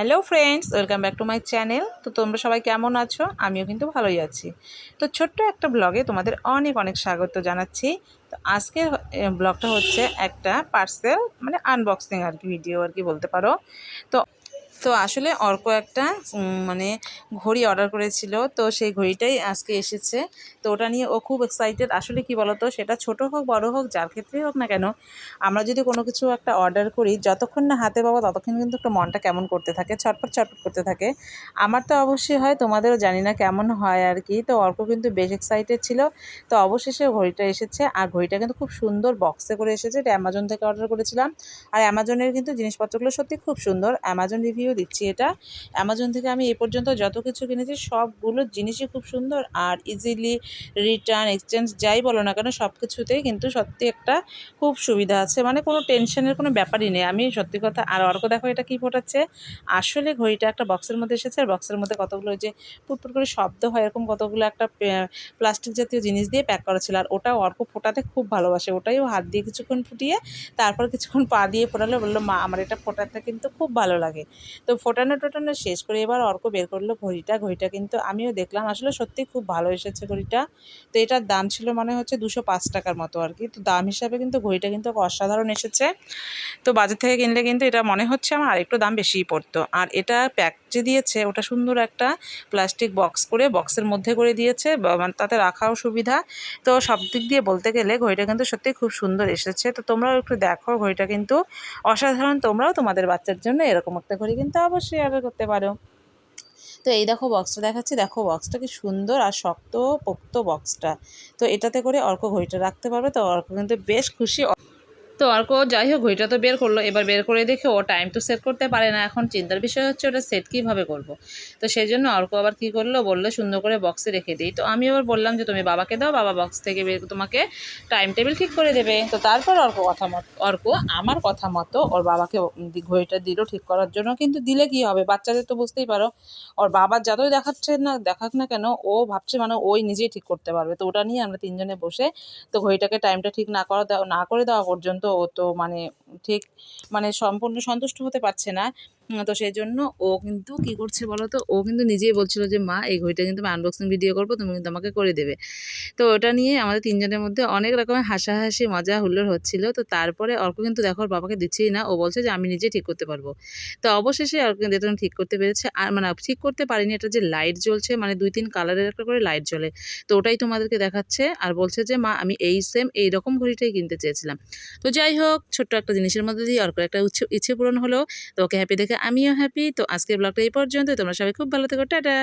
Hello friends, welcome back to my channel. তো তোমরা সবাই কেমন আছো? আমিও কিন্তু ভালোই আছি। তো ছোট্ট একটা ব্লগে তোমাদের অনেক অনেক স্বাগত জানাচ্ছি। তো আজকের ব্লগটা হচ্ছে একটা পার্সেল মানে আনবক্সিং আর কি ভিডিও আর কি বলতে পারো। তো তো আসলে অর্ক একটা মানে ঘড়ি অর্ডার করেছিল, তো সেই ঘড়িটাই আজকে এসেছে। তো ওটা নিয়ে ও খুব এক্সাইটেড আসলে কি বলতো, সেটা ছোট হোক, বড় হোক, যার ক্ষেত্রেই হোক না কেন, আমরা যদি কোনো কিছু একটা অর্ডার করি, যতক্ষণ না হাতে পাবো, ততক্ষণ কিন্তু একটা মনটা কেমন করতে থাকে, ছটপট ছটপট করতে থাকে। আমার তো অবশ্যই হয়, তোমাদেরও জানি না কেমন হয় আর কি। তো অর্ক কিন্তু বেশ এক্সাইটেড ছিল। তো অবশেষে ঘড়িটা এসেছে, আর ঘড়িটা কিন্তু খুব সুন্দর বক্সে করে এসেছে, এটা অ্যামাজন থেকে অর্ডার করেছিলাম। আর অ্যামাজনের কিন্তু জিনিসপত্রগুলো সত্যি খুব সুন্দর। অ্যামাজন রিভিউ দিচ্ছি এটা। অ্যামাজন থেকে আমি এ পর্যন্ত যত কিছু কিনেছি, সবগুলো জিনিসই খুব সুন্দর আর ইজিলি রিটার্ন এক্সচেঞ্জ যাই বলো না কেন সব কিছুতেই কিন্তু সত্যি একটা খুব সুবিধা আছে। মানে কোনো টেনশনের কোনো ব্যাপারই নেই। আমি সত্যি কথা আর অর্ক দেখো এটা কী ফোটাচ্ছে? আসলে ঘড়িটা একটা বক্সের মধ্যে এসেছে আর বক্সের মধ্যে কতগুলো যে পুটপুট করে শব্দ হয়, এরকম কতগুলো একটা প্লাস্টিক জাতীয় জিনিস দিয়ে প্যাক করা ছিল। আর ওটা অর্ক ফোটাতে খুব ভালোবাসে। ওটাইও হাত দিয়ে কিছুক্ষণ ফুটিয়ে, তারপর কিছুক্ষণ পা দিয়ে ফোটালো। বলল, মা, আমার এটা ফোটাতে কিন্তু খুব ভালো লাগে। তো ফোটানো টোটানো শেষ করে এবার অর্ক বের করল ঘড়িটা। ঘড়িটা কিন্তু আমিও দেখলাম, আসলে সত্যি খুব ভালো এসেছে ঘড়িটা। তো এটার দাম ছিল মানে হচ্ছে দুশো পাঁচ টাকার মতো আর কি। তো দাম হিসাবে কিন্তু ঘড়িটা কিন্তু অসাধারণ এসেছে। তো বাজার থেকে কিনলে কিন্তু এটা মনে হচ্ছে আমার আরেকটু দাম বেশিই পড়তো। আর এটা প্যাক যে দিয়েছে, ওটা সুন্দর একটা প্লাস্টিক বক্স করে বক্সের মধ্যে করে দিয়েছে মানে তাতে রাখাও সুবিধা। তো সব দিক দিয়ে বলতে গেলে ঘড়িটা কিন্তু সত্যি খুব সুন্দর এসেছে। তো তোমরাও একটু দেখো, ঘড়িটা কিন্তু অসাধারণ, তোমরাও তোমাদের বাচ্চার জন্য এরকম একটা ঘড়ি কিন্তু অবশ্যই অর্ডার করতে পারো। তো এই দেখো বক্সটা দেখাচ্ছি। দেখো বক্সটা কি সুন্দর আর শক্ত পোক্ত বক্সটা তো এটাতে করে অর্ক ঘড়িটা রাখতে পারবে। তো অর্ক কিন্তু বেশ খুশি। তো অর্ক যাই হোক, ঘড়িটা তো বের করল। এবার বের করে দেখে ও টাইম তো সেট করতে পারে না। এখন চিন্তার বিষয় হচ্ছে ওটা সেট কীভাবে করব। তো সেই জন্য অর্ক আবার কী করল, বলল সুন্দর করে বক্সে রেখে দিই। তো আমি আবার বললাম যে, তুমি বাবাকে দাও, বাবা বক্স থেকে বের, তোমাকে টাইম টেবিল ঠিক করে দেবে। তো তারপর অর্ক কথা মতো অর্ক আমার কথা মতো ওর বাবাকে ঘড়িটা দিল ঠিক করার জন্য। কিন্তু দিলে কি হবে? বাচ্চাদের তো বুঝতেই পারো, ওর বাবার যতই দেখাচ্ছে না, দেখাক না কেন, ও ভাবছে মানে ওই নিজেই ঠিক করতে পারবে। তো ওটা নিয়ে আমরা তিনজনে বসে তো ঘড়িটাকে টাইমটা ঠিক না করা, না করে দেওয়া পর্যন্ত ও তো মানে ঠিক মানে সম্পূর্ণ সন্তুষ্ট হতে পারছে না। তো সেই জন্য ও কিন্তু কি করছে বলো তো ও কিন্তু নিজেই বলছিল যে, মা, এই ঘড়িটা কিন্তু আমি আনবক্সিং ভিডিও করব, তুমি কিন্তু আমাকে করে দেবে। তো ওটা নিয়ে আমাদের তিনজনের মধ্যে অনেক রকমের হাসাহাসি, মজা, হুল্লোড় হচ্ছিল। তো তারপরে অর্ক কিন্তু দেখো বাবাকে দিচ্ছেই না। ও বলছে যে, আমি নিজে ঠিক করতে পারব। তো অবশেষে অর্ক কিন্তু এটা ঠিক করতে পেরেছে। আর মানে ঠিক করতে পারিনি, এটা যে লাইট জ্বলছে মানে দুই তিন কালারের একটা করে লাইট জ্বলে। তো ওটাই তোমাদেরকে দেখাচ্ছে আর বলছে যে, মা, আমি এই সেম এই রকম ঘড়িটাই কিনতে চেয়েছিলাম। তো যাই হোক, ছোট্ট একটা জিনিসের মধ্যে দিয়ে অর্ক একটা ইচ্ছে পূরণ হলো। তো ওকে হ্যাপি দেখে আমিও হ্যাপি তো আজকের ব্লগটা এই পর্যন্ত তোমরা সবাই খুব ভালো থেকো। টাটা!